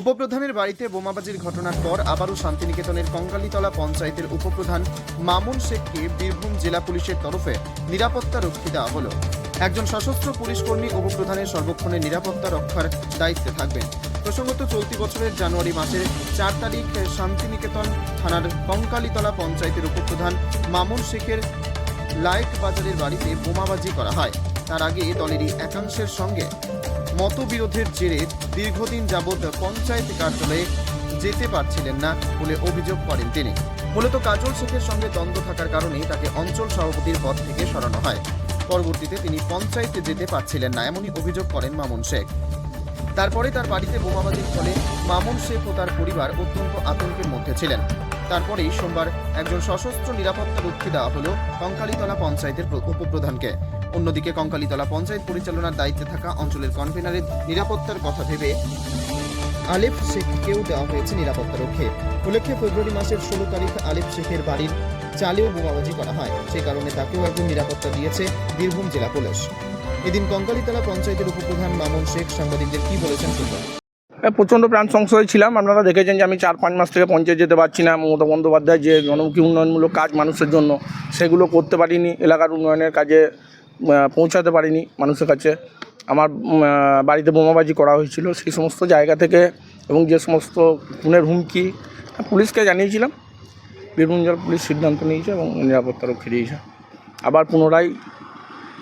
উপপ্রধানের বাড়িতে বোমাবাজির ঘটনার পর আবারও শান্তিনিকেতনের কঙ্কালীতলা পঞ্চায়েতের উপপ্রধান মামুন শেখকে বীরভূম জেলা পুলিশের তরফে নিরাপত্তা রক্ষী দেওয়া হলো। একজন সশস্ত্র পুলিশ কর্মী উপপ্রধানের সর্বক্ষণে নিরাপত্তা রক্ষার দায়িত্বে থাকবেন। প্রসঙ্গত চলতি বছরের জানুয়ারি মাসের চার তারিখ শান্তিনিকেতন থানার কঙ্কালীতলা পঞ্চায়েতের উপপ্রধান মামুন শেখের লাইট বাজারের বাড়িতে বোমাবাজি করা হয়। তার আগে দলেরই একাংশের সঙ্গে মতবিরোধের জেরে দীর্ঘদিন যাবৎ পঞ্চায়েত কার্যালয়ে যেতে পারছিলেন না বলে অভিযোগ করেন তিনি। মূলত কাজল শেখের সঙ্গে দ্বন্দ্ব থাকার কারণে তাকে অঞ্চল সভাপতির পদ থেকে সরানো হয়। পরবর্তীতে তিনি পঞ্চায়েতে যেতে পারছিলেন না এমনই অভিযোগ করেন মামুন শেখ। তারপরে তার বাড়িতে বোমাবাজির ফলে মামুন শেখ ও তার পরিবার অত্যন্ত আতঙ্কের মধ্যে ছিলেন। তারপরেই সোমবার একজন সশস্ত্র নিরাপত্তা রক্ষী দেওয়া হলো কঙ্কালীতলা পঞ্চায়েতের প্র- উপপ্রধানকে। অন্যদিকে কঙ্কালীতলা পঞ্চায়েত পরিচালনার দায়িত্বে থাকা অঞ্চলের কনভেনারের নিরাপত্তার কথা ভেবে আলেফ শেখকেও দেওয়া হয়েছে নিরাপত্তা রক্ষে। উল্লেখ্য ফেব্রুয়ারি মাসের ষোলো তারিখ আলেফ শেখের বাড়ির চালেও বোমাবাজি করা হয়। সে কারণে তাকেও একজন নিরাপত্তা দিয়েছে বীরভূম জেলা পুলিশ। এদিন কঙ্কালীতলা পঞ্চায়েতের উপপ্রধান মামুন শেখ সাংবাদিকদের কি বলেছেন শুনবেন প্রচণ্ড প্রাণ সংশয় ছিলাম। আপনারা দেখেছেন যে আমি চার পাঁচ মাস থেকে পঞ্চায়েত যেতে পারছি না। মমতা বন্দ্যোপাধ্যায় যে জনমুখী উন্নয়নমূলক কাজ মানুষের জন্য, সেগুলো করতে পারিনি। এলাকার উন্নয়নের কাজে পৌঁছাতে পারিনি মানুষের কাছে। আমার বাড়িতে বোমাবাজি করা হয়েছিল। সেই সমস্ত জায়গা থেকে এবং যে সমস্ত খুনের হুমকি পুলিশকে জানিয়েছিলাম। বীরভূম জেলা পুলিশ সিদ্ধান্ত নিয়েছে এবং নিরাপত্তা রক্ষী দিয়েছে। আবার পুনরায়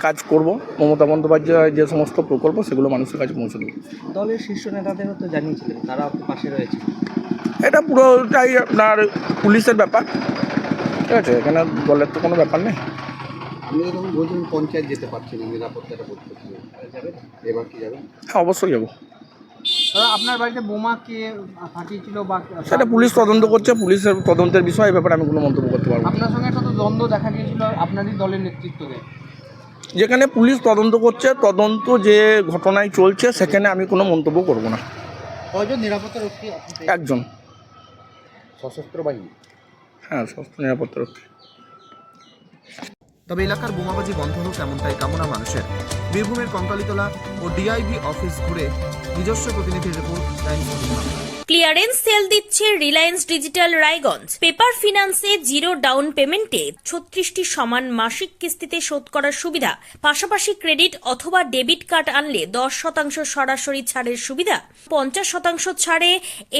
কাজ করব। মমতা বন্দ্যোপাধ্যায় যে সমস্ত প্রকল্প সেগুলো মানুষের কাছে পৌঁছে দেবো। দলের শীর্ষ নেতাদেরও তো জানিয়েছিলেন তারা আপনার পাশে রয়েছে। এটা পুরোটাই আপনার পুলিশের ব্যাপার। ঠিক আছে এখানে দলের তো কোনো ব্যাপার নেই। আপনি যখন বলছেন পঞ্চায়েত যেতে পারছেন না নিরাপত্তাটা করতে যাবেন এবার কি যাবেন হ্যাঁ অবশ্যই যাব। দাদা আপনার বাড়িতে বোমা কে ফাটিয়েছিল বা সেটা পুলিশ তদন্ত করছে পুলিশের তদন্তের বিষয় এই ব্যাপারে আমি কোনো মন্তব্য করতে পারব না। আপনার সঙ্গে একটা তো দ্বন্দ্ব দেখা গিয়েছিল আপনারই দলের নেতৃত্বে যেখানে পুলিশ তদন্ত করছে তদন্ত যে ঘটনায় চলছে সেখানে আমি কোনো মন্তব্য করব না। কয়জন নিরাপত্তা রক্ষী একজন। সশস্ত্র বাহিনী? হ্যাঁ স্বাস্থ্য নিরাপত্তা রক্ষী। তবে এলাকার বোমাবাজি বন্ধ হোক এমনটাই কামনা মানুষের। বীরভূমের কঙ্কালীতলা ও ডিআইবি অফিস ঘুরে নিজস্ব প্রতিনিধির রিপোর্ট ক্লিয়ারেন্স সেল দিচ্ছে রিলায়েন্স ডিজিটাল রায়গঞ্জ। পেপার ফিনান্সে জিরো ডাউন পেমেন্টে ছত্রিশটি সমান মাসিক কিস্তিতে শোধ করার সুবিধা। পাশাপাশি ক্রেডিট অথবা ডেবিট কার্ড আনলে দশ শতাংশ সরাসরি ছাড়ের সুবিধা। পঞ্চাশ শতাংশ ছাড়ে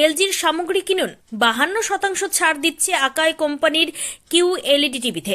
এলজির সামগ্রী কিনুন। বাহান্ন শতাংশ ছাড় দিচ্ছে আকাই কোম্পানির কিউ এলইডি টিভিতে।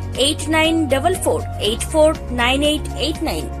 8944 849889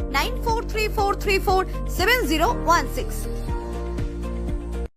9434347016.